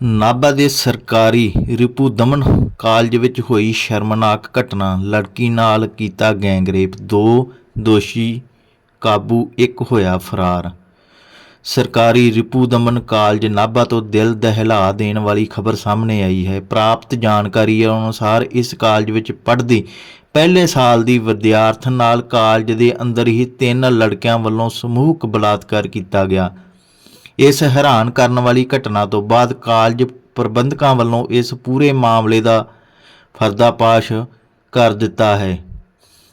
ਨਾਭਾ ਦੇ ਸਰਕਾਰੀ ਰਿਪੂ ਦਮਨ ਕਾਲਜ ਵਿੱਚ ਹੋਈ ਸ਼ਰਮਨਾਕ ਘਟਨਾ। ਲੜਕੀ ਨਾਲ ਕੀਤਾ ਗੈਂਗਰੇਪ। ਦੋ ਦੋਸ਼ੀ, ਕਾਬੂ ਇੱਕ ਹੋਇਆ ਫਰਾਰ। ਸਰਕਾਰੀ ਰਿਪੂ ਦਮਨ ਕਾਲਜ ਨਾਭਾ ਤੋਂ ਦਿਲ ਦਹਿਲਾ ਦੇਣ ਵਾਲੀ ਖਬਰ ਸਾਹਮਣੇ ਆਈ ਹੈ। ਪ੍ਰਾਪਤ ਜਾਣਕਾਰੀ ਅਨੁਸਾਰ ਇਸ ਕਾਲਜ ਵਿੱਚ ਪੜ੍ਹਦੀ ਪਹਿਲੇ ਸਾਲ ਦੀ ਵਿਦਿਆਰਥਣ ਨਾਲ ਕਾਲਜ ਦੇ ਅੰਦਰ ਹੀ ਤਿੰਨ ਲੜਕਿਆਂ ਵੱਲੋਂ ਸਮੂਹਕ ਬਲਾਤਕਾਰ ਕੀਤਾ ਗਿਆ। ਇਸ ਹੈਰਾਨ ਕਰਨ ਵਾਲੀ ਘਟਨਾ ਤੋਂ ਬਾਅਦ ਕਾਲਜ ਪ੍ਰਬੰਧਕਾਂ ਵੱਲੋਂ ਇਸ ਪੂਰੇ ਮਾਮਲੇ ਦਾ ਫਰਦਾਪਾਸ਼ ਕਰ ਦਿੱਤਾ ਹੈ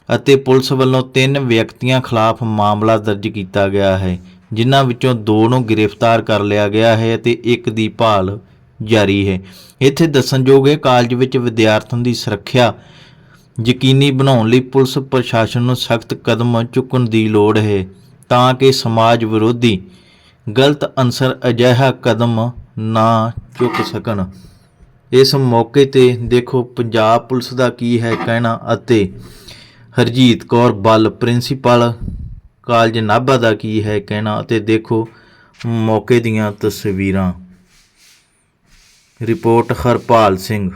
ਅਤੇ ਪੁਲਿਸ ਵੱਲੋਂ ਤਿੰਨ ਵਿਅਕਤੀਆਂ ਖਿਲਾਫ ਮਾਮਲਾ ਦਰਜ ਕੀਤਾ ਗਿਆ ਹੈ, ਜਿਨ੍ਹਾਂ ਵਿੱਚੋਂ ਦੋ ਨੂੰ ਗ੍ਰਿਫਤਾਰ ਕਰ ਲਿਆ ਗਿਆ ਹੈ ਅਤੇ ਇੱਕ ਦੀ ਭਾਲ ਜਾਰੀ ਹੈ। ਇੱਥੇ ਦੱਸਣਯੋਗ ਹੈ, ਕਾਲਜ ਵਿੱਚ ਵਿਦਿਆਰਥਣ ਦੀ ਸੁਰੱਖਿਆ ਯਕੀਨੀ ਬਣਾਉਣ ਲਈ ਪੁਲਿਸ ਪ੍ਰਸ਼ਾਸਨ ਨੂੰ ਸਖਤ ਕਦਮ ਚੁੱਕਣ ਦੀ ਲੋੜ ਹੈ ਤਾਂ ਕਿ ਸਮਾਜ ਵਿਰੋਧੀ ਗਲਤ ਅਨਸਰ ਅਜਿਹਾ ਕਦਮ ਨਾ ਚੁੱਕ ਸਕਣ। ਇਸ ਮੌਕੇ ਤੇ ਦੇਖੋ ਪੰਜਾਬ ਪੁਲਿਸ ਦਾ ਕੀ ਹੈ ਕਹਿਣਾ ਅਤੇ ਹਰਜੀਤ ਕੌਰ ਬੱਲ ਪ੍ਰਿੰਸੀਪਲ ਕਾਲਜ ਨਾਭਾ ਦਾ ਕੀ ਹੈ ਕਹਿਣਾ ਅਤੇ ਦੇਖੋ ਮੌਕੇ ਦੀਆਂ ਤਸਵੀਰਾਂ। ਰਿਪੋਰਟ ਹਰਪਾਲ ਸਿੰਘ।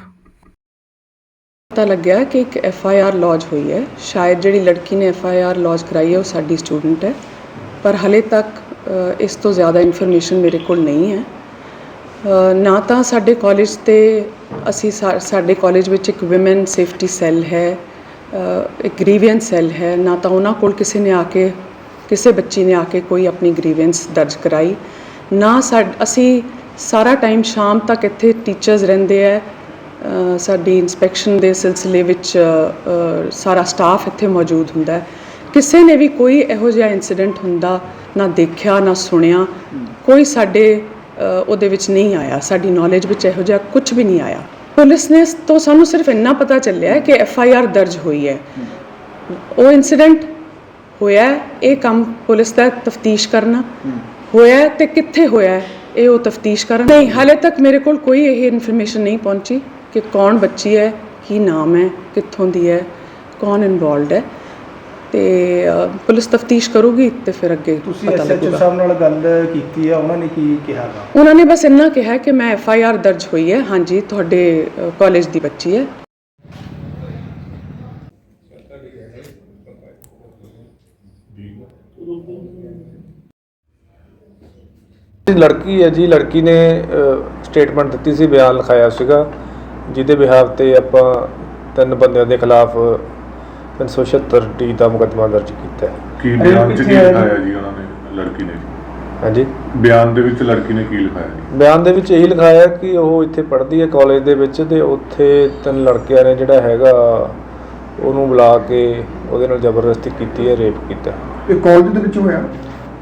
ਪਤਾ ਲੱਗਿਆ ਕਿ ਇੱਕ ਐਫ ਆਈ ਆਰ ਲੌਜ ਹੋਈ ਹੈ। ਸ਼ਾਇਦ ਜਿਹੜੀ ਲੜਕੀ ਨੇ ਐਫ ਆਈ ਆਰ ਲੌਜ ਕਰਾਈ ਹੈ, ਉਹ ਸਾਡੀ ਸਟੂਡੈਂਟ ਹੈ। ਪਰ ਹਲੇ ਤੱਕ ਇਸ ਤੋਂ ਜ਼ਿਆਦਾ ਇਨਫੋਰਮੇਸ਼ਨ ਮੇਰੇ ਕੋਲ ਨਹੀਂ ਹੈ। ਨਾ ਤਾਂ ਸਾਡੇ ਕਾਲਜ ਤੇ ਅਸੀਂ ਸਾ- ਸਾਡੇ ਕਾਲਜ ਵਿੱਚ ਇੱਕ ਔਮਨ ਸੇਫਟੀ ਸੈੱਲ ਹੈ ਇੱਕ ਗ੍ਰੀਵੈਂਸ ਸੈੱਲ ਹੈ। ਨਾ ਤਾਂ ਉਹਨਾਂ ਕੋਲ ਕਿਸੇ ਨੇ ਆ ਕੇ, ਕਿਸੇ ਬੱਚੀ ਨੇ ਆ ਕੇ ਕੋਈ ਆਪਣੀ ਗ੍ਰੀਵੈਂਸ ਦਰਜ ਕਰਾਈ। ਨਾ ਸਾਡ- ਅਸੀਂ ਸਾਰਾ ਟਾਈਮ ਸ਼ਾਮ ਤੱਕ ਇੱਥੇ ਟੀਚਰਸ ਰਹਿੰਦੇ ਹੈ। ਸਾਡੀ ਇਨਸਪੈਕਸ਼ਨ ਦੇ ਸਿਲਸਿਲੇ ਵਿੱਚ ਸਾਰਾ ਸਟਾਫ ਇੱਥੇ ਮੌਜੂਦ ਹੁੰਦਾ ਕਿਸੇ ਨੇ ਵੀ ਕੋਈ ਇਹੋ ਜਿਹਾ ਇਨਸੀਡੈਂਟ ਹੁੰਦਾ ਨਾ ਦੇਖਿਆ, ਨਾ ਸੁਣਿਆ, ਕੋਈ ਸਾਡੇ ਉਹਦੇ ਵਿੱਚ ਨਹੀਂ ਆਇਆ। ਸਾਡੀ ਨੌਲੇਜ ਵਿੱਚ ਇਹੋ ਜਿਹਾ ਕੁਝ ਵੀ ਨਹੀਂ ਆਇਆ। ਪੁਲਿਸ ਨੇ ਤੋਂ ਸਾਨੂੰ ਸਿਰਫ ਇੰਨਾ ਪਤਾ ਚੱਲਿਆ ਕਿ ਐਫ ਆਈ ਆਰ ਦਰਜ ਹੋਈ ਹੈ। ਉਹ ਇਨਸੀਡੈਂਟ ਹੋਇਆ ਇਹ ਕੰਮ ਪੁਲਿਸ ਦਾ ਤਫਤੀਸ਼ ਕਰਨਾ। ਹੋਇਆ ਹੈ ਤੇ ਕਿੱਥੇ ਹੋਇਆ ਇਹ ਉਹ ਤਫਤੀਸ਼ ਕਰਨ। ਨਹੀਂ, ਹਾਲੇ ਤੱਕ ਮੇਰੇ ਕੋਲ ਕੋਈ ਇਹ ਇਨਫੋਰਮੇਸ਼ਨ ਨਹੀਂ ਪਹੁੰਚੀ ਕਿ ਕੌਣ ਬੱਚੀ ਹੈ, ਕੀ ਨਾਮ ਹੈ, ਕਿੱਥੋਂ ਦੀ ਹੈ, ਕੌਣ ਇਨਵੋਲਡ ਹੈ। ਤੇ ਪੁਲਿਸ ਤਫਤੀਸ਼ ਕਰੂਗੀ ਤੇ ਫਿਰ ਅੱਗੇ ਤੁਸੀਂ ਪਤਾ ਐਸਐਚਓ ਲੱਗੂਗਾ। ਸਾਹਿਬ ਨਾਲ ਗੱਲ ਕੀਤੀ ਆ ਉਹਨਾਂ ਨੇ ਕੀ ਕਿਹਾ ਗਾ? ਉਹਨਾਂ ਨੇ ਬਸ ਇੰਨਾ ਕਿਹਾ ਕਿ ਮੈਂ ਐਫ ਆਈ ਆਰ ਦਰਜ ਹੋਈ ਹੈ। ਹਾਂਜੀ ਤੁਹਾਡੇ ਕਾਲਜ ਦੀ ਬੱਚੀ ਹੈ। ਇਹ ਲੜਕੀ ਹੈ ਜੀ ਲੜਕੀ ਨੇ ਸਟੇਟਮੈਂਟ ਦਿੱਤੀ ਸੀ ਬਿਆਨ ਲਿਖਾਇਆ ਸੀਗਾ। ਜਿਹਦੇ ਬਿਹਾਵ ਤੇ ਆਪਾਂ ਤਿੰਨ ਬੰਦਿਆਂ ਦੇ ਖਿਲਾਫ 376 ਡੀ ਦਾ ਮੁਕੱਦਮਾ ਦਰਜ ਕੀਤਾ ਹੈ। ਕੀ ਬਿਆਨ ਚ ਕੀ ਕਿੱਥੇ ਆਇਆ ਜੀ? ਲਿਖਾਇਆ ਜੀ ਉਹਨਾਂ ਨੇ ਲੜਕੀ ਨੇ? ਹਾਂਜੀ? ਬਿਆਨ ਦੇ ਵਿੱਚ ਲੜਕੀ ਨੇ ਕੀ ਲਿਖਾਇਆ ਜੀ? ਬਿਆਨ ਦੇ ਵਿੱਚ ਇਹੀ ਲਿਖਾਇਆ ਕਿ ਉਹ ਇੱਥੇ ਪੜ੍ਹਦੀ ਹੈ ਕਾਲਜ ਦੇ ਵਿੱਚ ਤੇ ਉੱਥੇ ਤਿੰਨ ਲੜਕਿਆਂ ਨੇ ਜਿਹੜਾ ਹੈਗਾ ਉਹਨੂੰ ਬੁਲਾ ਕੇ ਉਹਦੇ ਨਾਲ ਜ਼ਬਰਦਸਤੀ ਕੀਤੀ ਹੈ ਰੇਪ ਕੀਤਾ। ਇਹ ਕਾਲਜ ਦੇ ਵਿੱਚ ਹੋਇਆ?